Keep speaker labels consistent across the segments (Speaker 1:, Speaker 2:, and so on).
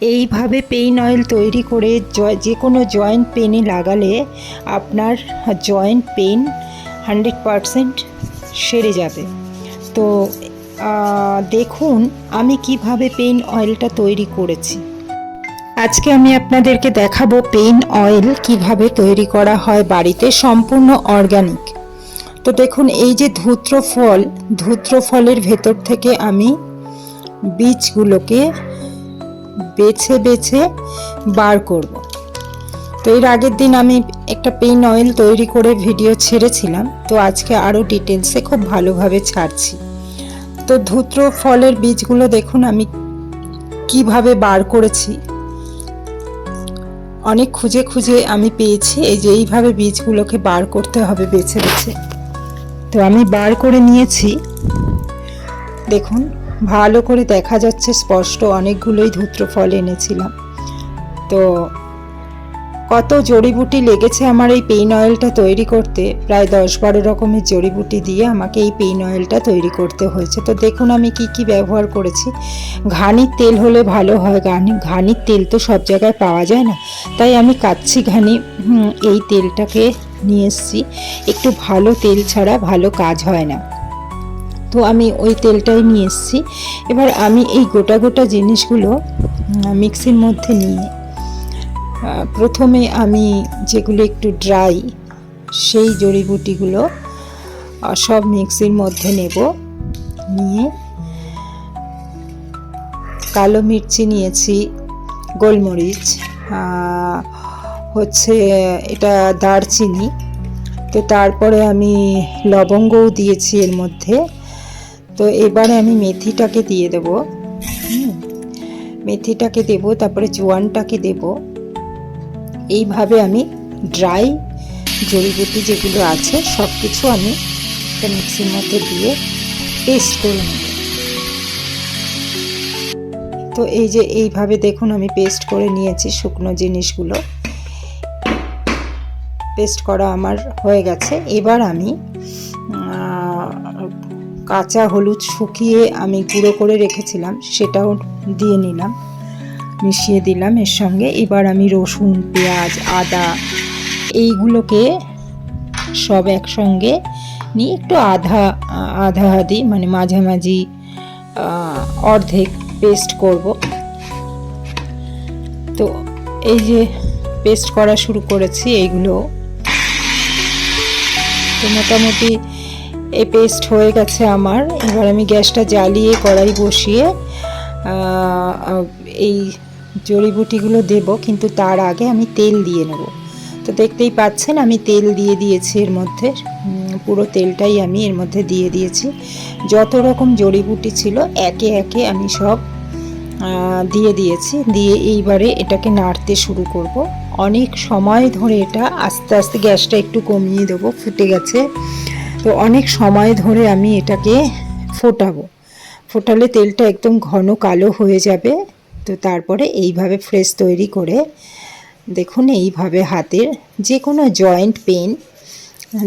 Speaker 1: এইভাবে pain oil তৈরি করে যে কোনো জয়েন্ট পেনে লাগালে আপনার জয়েন্ট পেন হান্ড্রেড পারসেন্ট সেরে যাবে। তো দেখুন আমি কীভাবে পেইন অয়েলটা তৈরি করেছি। আজকে আমি আপনাদেরকে দেখাবো পেইন অয়েল কীভাবে তৈরি করা হয় বাড়িতে সম্পূর্ণ অর্গানিক। তো দেখুন, এই যে ধূত্র ফল, ধূত্র ফলের ভেতর থেকে আমি বীজগুলোকে বেছে বেছে বার করব। তো এর আগের দিন আমি একটা পেইন অয়েল তৈরি করে ভিডিও ছেড়েছিলাম। তো আজকে আরও ডিটেলসে খুব ভালোভাবে ছাড়ছি। তো ধূত্র ফলের বীজগুলো দেখুন, আমি কীভাবে বার করেছি। অনেক খুঁজে খুঁজে আমি পেয়েছি, এই যে এইভাবে বীজগুলোকে বার করতে হবে বেছে বেছে। তো আমি বার করে নিয়েছি। দেখুন ভালো করে দেখা যাচ্ছে, স্পষ্ট অনেকগুলোই ধূত্র ফল এনেছিলাম। তো কত জড়িবুটি লেগেছে আমার এই পেইন অয়েলটা তৈরি করতে। প্রায় দশ বারো রকমের জড়িবুটি দিয়ে আমাকে এই পেইন অয়েলটা তৈরি করতে হয়েছে। তো দেখুন আমি কি কি ব্যবহার করেছি। ঘানির তেল হলে ভালো হয়, ঘানি, ঘানির তেল তো সব জায়গায় পাওয়া যায় না। তাই আমি কাচ্ছি ঘানি এই তেলটাকে নিয়ে এসেছি। একটু ভালো তেল ছাড়া ভালো কাজ হয় না। তো আমি ওই তেলটাই নিয়ে এসেছি। এবার আমি এই গোটা গোটা জিনিসগুলো মিক্সির মধ্যে নিয়ে প্রথমে আমি যেগুলো একটু ড্রাই সেই জড়িবুটিগুলো সব মিক্সির মধ্যে নেব। নিয়ে কালো মির্চি নিয়েছি, গোলমরিচ হচ্ছে এটা দারচিনি। তো তারপরে আমি লবঙ্গও দিয়েছি এর মধ্যে। তো এবারে আমি মেথিটাকে দিয়ে দেব। মেথিটাকে দেব, তারপরে জোয়ানটাকে দেব। এইভাবে আমি ড্রাই জড়িবুটি যেগুলো আছে সব কিছু আমি একটা মিক্সির মধ্যে দিয়ে পেস্ট করে নেব। তো এই যে এইভাবে দেখুন আমি পেস্ট করে নিয়েছি শুকনো জিনিসগুলো। পেস্ট করা আমার হয়ে গেছে। এবার আমি কাঁচা হলুদ শুকিয়ে আমি গুঁড়ো করে রেখেছিলাম, সেটাও দিয়ে নিলাম, মিশিয়ে দিলাম এর সঙ্গে। এবার আমি রসুন, পেঁয়াজ, আদা, এইগুলোকে সব একসঙ্গে নিয়ে একটু আধা আধা আধি মানে মাঝামাঝি অর্ধেক পেস্ট করব। তো এই যে পেস্ট করা শুরু করেছি, এইগুলো। তো মোটামুটি এই পেস্ট হয়ে গেছে আমার। এবার আমি গ্যাসটা জ্বালিয়ে কড়াই বসিয়ে এই জড়িবুটিগুলো দেব, কিন্তু তার আগে আমি তেল দিয়ে নেব। তো দেখতেই পাচ্ছেন, আমি তেল দিয়ে দিয়েছি এর মধ্যে। পুরো তেলটাই আমি এর মধ্যে দিয়ে দিয়েছি। যত রকম জড়িবুটি ছিল, একে একে আমি সব দিয়ে দিয়েছি। দিয়ে এইবারে এটাকে নাড়তে শুরু করব। অনেক সময় ধরে এটা আস্তে আস্তে গ্যাসটা একটু কমিয়ে দেবো, ফুটে গেছে। তো অনেক সময় ধরে আমি এটাকে ফোটাবো। ফোটালে তেলটা একদম ঘন কালো হয়ে যাবে। তো তারপরে এইভাবে ফ্রেশ তৈরি করে দেখুন এইভাবে হাতের যে কোনো জয়েন্ট পেন,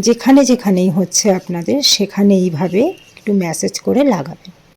Speaker 1: যেখানে যেখানেই হচ্ছে আপনাদের, সেখানে এইভাবে একটু ম্যাসেজ করে লাগাবেন।